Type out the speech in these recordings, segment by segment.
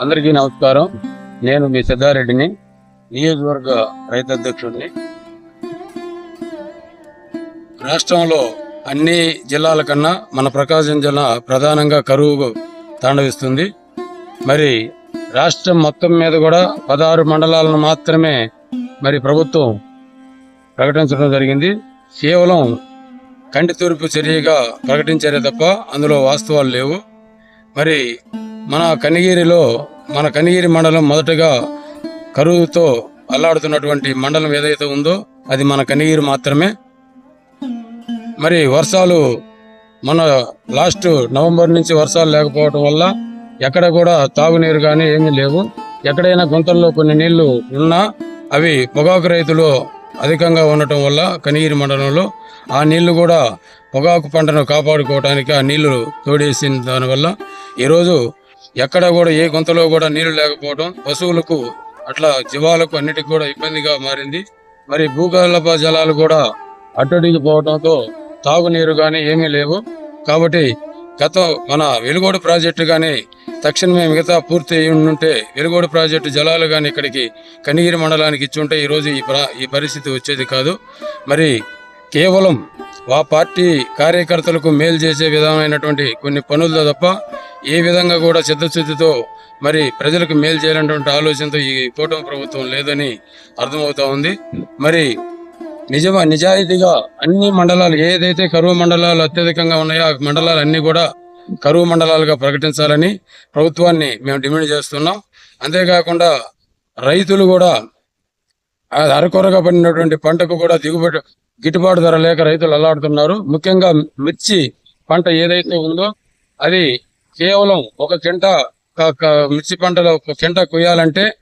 అందరికీ నమస్కారం. నేను మీ సిద్ధారెడ్డిని నియోజకవర్గ రైతు అధ్యక్షుడిని. రాష్ట్రంలో అన్ని జిల్లాల కన్నా మన ప్రకాశం జిల్లా ప్రధానంగా కరువు తాండవిస్తుంది. మరి రాష్ట్రం మొత్తం మీద కూడా పదహారు మండలాలను మాత్రమే మరి ప్రభుత్వం ప్రకటించడం జరిగింది. కేవలం కంటి తూర్పు చర్యగా ప్రకటించారే తప్ప అందులో వాస్తవాలు లేవు. మరి మన కనిగిరిలో మన కనిగిరి మండలం మొదటగా కరువుతో అల్లాడుతున్నటువంటి మండలం ఏదైతే ఉందో అది మన కనిగిరి మాత్రమే. మరి వర్షాలు మన లాస్ట్ నవంబర్ నుంచి వర్షాలు లేకపోవడం వల్ల ఎక్కడ కూడా తాగునీరు కానీ ఏమీ లేవు. ఎక్కడైనా గుంతల్లో కొన్ని నీళ్ళు ఉన్నా అవి పొగాకు రైతులు అధికంగా ఉండటం వల్ల కనిగిరి మండలంలో ఆ నీళ్ళు కూడా పొగాకు పంటను కాపాడుకోవడానికి ఆ నీళ్ళు తోడేసిన దానివల్ల ఈరోజు ఎక్కడ కూడా ఏ గుంతలో కూడా నీళ్ళు లేకపోవడం పశువులకు అట్లా జీవాలకు అన్నిటికి కూడా ఇబ్బందిగా మారింది. మరి భూగర్భ జలాలు కూడా అట్టడిగిపోవడంతో తాగునీరు కానీ ఏమీ లేవు. కాబట్టి గత మన వెలుగోడు ప్రాజెక్టు కానీ తక్షణమే మిగతా పూర్తి అయి ఉంటే వెలుగోడు ప్రాజెక్టు జలాలు కానీ ఇక్కడికి కనిగిరి మండలానికి ఇచ్చి ఉంటే ఈరోజు ఈ ఈ పరిస్థితి వచ్చేది కాదు. మరి కేవలం ఆ పార్టీ కార్యకర్తలకు మేలు చేసే విధమైనటువంటి కొన్ని పనుల్లో తప్ప ఏ విధంగా కూడా చిత్తశుద్ధితో మరి ప్రజలకు మేలు చేయాలన్నటువంటి ఆలోచనతో ఈ కూటమి ప్రభుత్వం లేదని అర్థమవుతా ఉంది. మరి నిజమా నిజాయితీగా అన్ని మండలాలు ఏదైతే కరువు మండలాలు అత్యధికంగా ఉన్నాయో ఆ మండలాలు అన్నీ కూడా కరువు మండలాలుగా ప్రకటించాలని ప్రభుత్వాన్ని మేము డిమాండ్ చేస్తున్నాం. అంతేకాకుండా రైతులు కూడా అరకొరగా పడినటువంటి పంటకు కూడా దిగుబడి గిట్టుబాటు ధర లేక రైతులు అల్లాడుతున్నారు. ముఖ్యంగా మిర్చి పంట ఏదైతే ఉందో అది కేవలం ఒక కింట క- మిర్చి పంటలో ఒక కింట కొయ్యాలంటే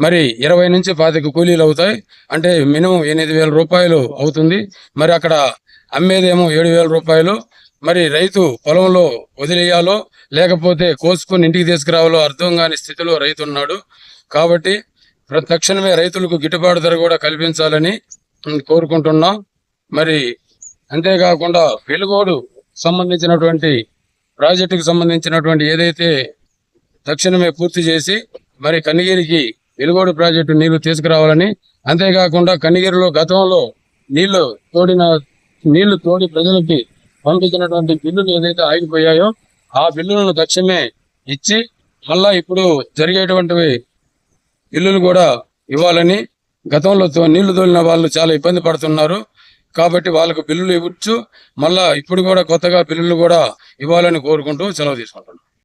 మరి ఇరవై నుంచి పాతిక కూలీలు అవుతాయి. అంటే మినిమం ఎనిమిది వేల రూపాయలు అవుతుంది. మరి అక్కడ అమ్మేదేమో ఏడు వేల రూపాయలు. మరి రైతు పొలంలో వదిలేయాలో లేకపోతే కోసుకొని ఇంటికి తీసుకురావాలో అర్థం కాని స్థితిలో రైతు ఉన్నాడు కాబట్టి తక్షణమే రైతులకు గిట్టుబాటు ధర కూడా కల్పించాలని కోరుకుంటున్నాం. మరి అంతేకాకుండా వెలుగోడు సంబంధించినటువంటి ప్రాజెక్టుకు సంబంధించినటువంటి ఏదైతే తక్షణమే పూర్తి చేసి మరి కనిగిరికి వెలుగోడు ప్రాజెక్టు నీళ్ళు తీసుకురావాలని అంతేకాకుండా కనిగిరిలో గతంలో నీళ్ళు తోడిన నీళ్ళు తోడి ప్రజలకి పంపించినటువంటి బిల్లులు ఏదైతే ఆగిపోయాయో ఆ బిల్లులను తక్షణమే ఇచ్చి మళ్ళా ఇప్పుడు జరిగేటువంటివి బిల్లులు కూడా ఇవ్వాలని గతంలో నీళ్ళు తోలిన వాళ్ళు చాలా ఇబ్బంది పడుతున్నారు. కాబట్టి వాళ్ళకు బిల్లులు ఇవ్వచ్చు. మళ్ళా ఇప్పుడు కూడా కొత్తగా బిల్లులు కూడా ఇవ్వాలని కోరుకుంటూ సెలవు తీసుకుంటున్నాను